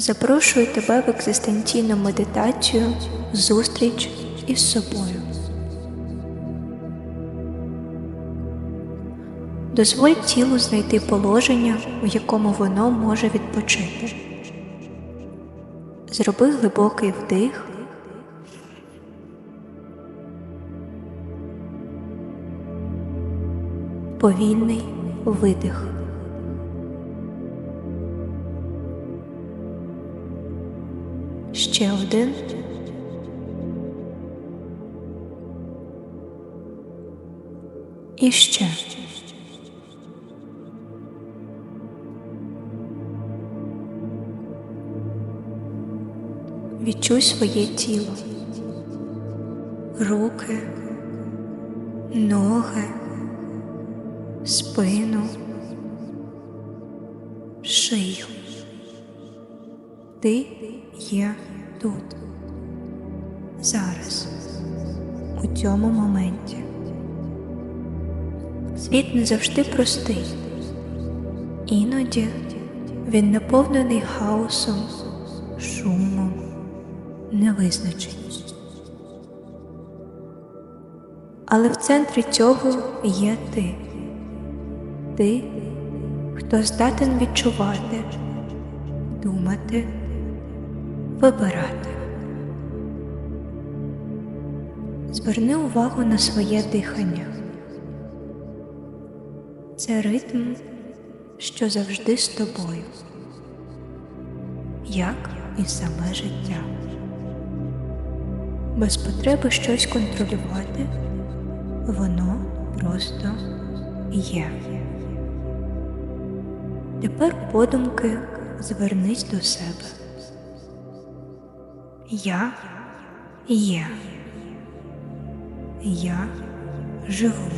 Запрошую тебе в екзистенційну медитацію зустріч із собою. Дозволь тілу знайти положення, у якому воно може відпочити. Зроби глибокий вдих. Повільний видих. Ще один. І ще. Відчуй своє тіло, руки, ноги, спину, шию. Ти є тут, зараз, у цьому моменті. Світ не завжди простий, іноді він наповнений хаосом, шумом, невизначеністю. Але в центрі цього є ти, ти, хто здатен відчувати, думати, вибирати. Зверни увагу на своє дихання. Це ритм, що завжди з тобою, як і саме життя. Без потреби щось контролювати, воно просто є. Тепер подумки звернись до себе. Я є. Я живу.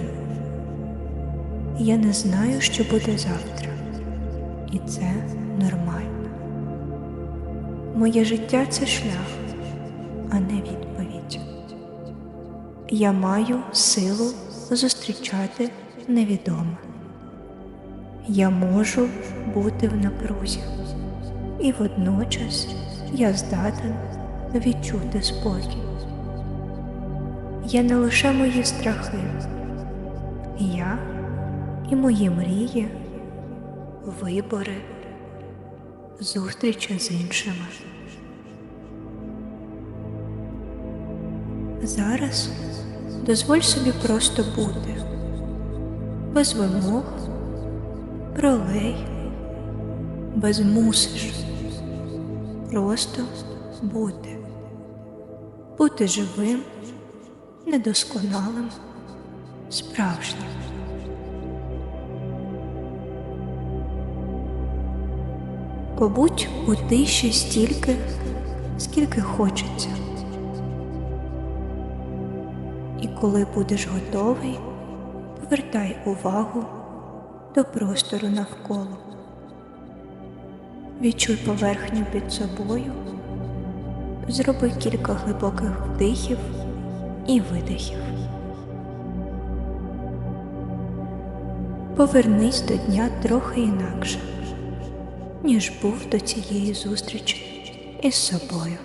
Я не знаю, що буде завтра, і це нормально. Моє життя це шлях, а не відповідь. Я маю силу зустрічати невідоме. Я можу бути в напрузі, і водночас я здатен відчути спокій. Я не лише мої страхи, я і мої мрії, вибори, зустрічі з іншими. Зараз дозволь собі просто бути, без вимог, пролей, без мусиш, просто бути, бути живим, недосконалим, справжнім. Побудь у тиші стільки, скільки хочеться. І коли будеш готовий, повертай увагу до простору навколо. Відчуй поверхню під собою, зроби кілька глибоких вдихів і видихів. Повернись до дня трохи інакше ніж був до цієї зустрічі із собою.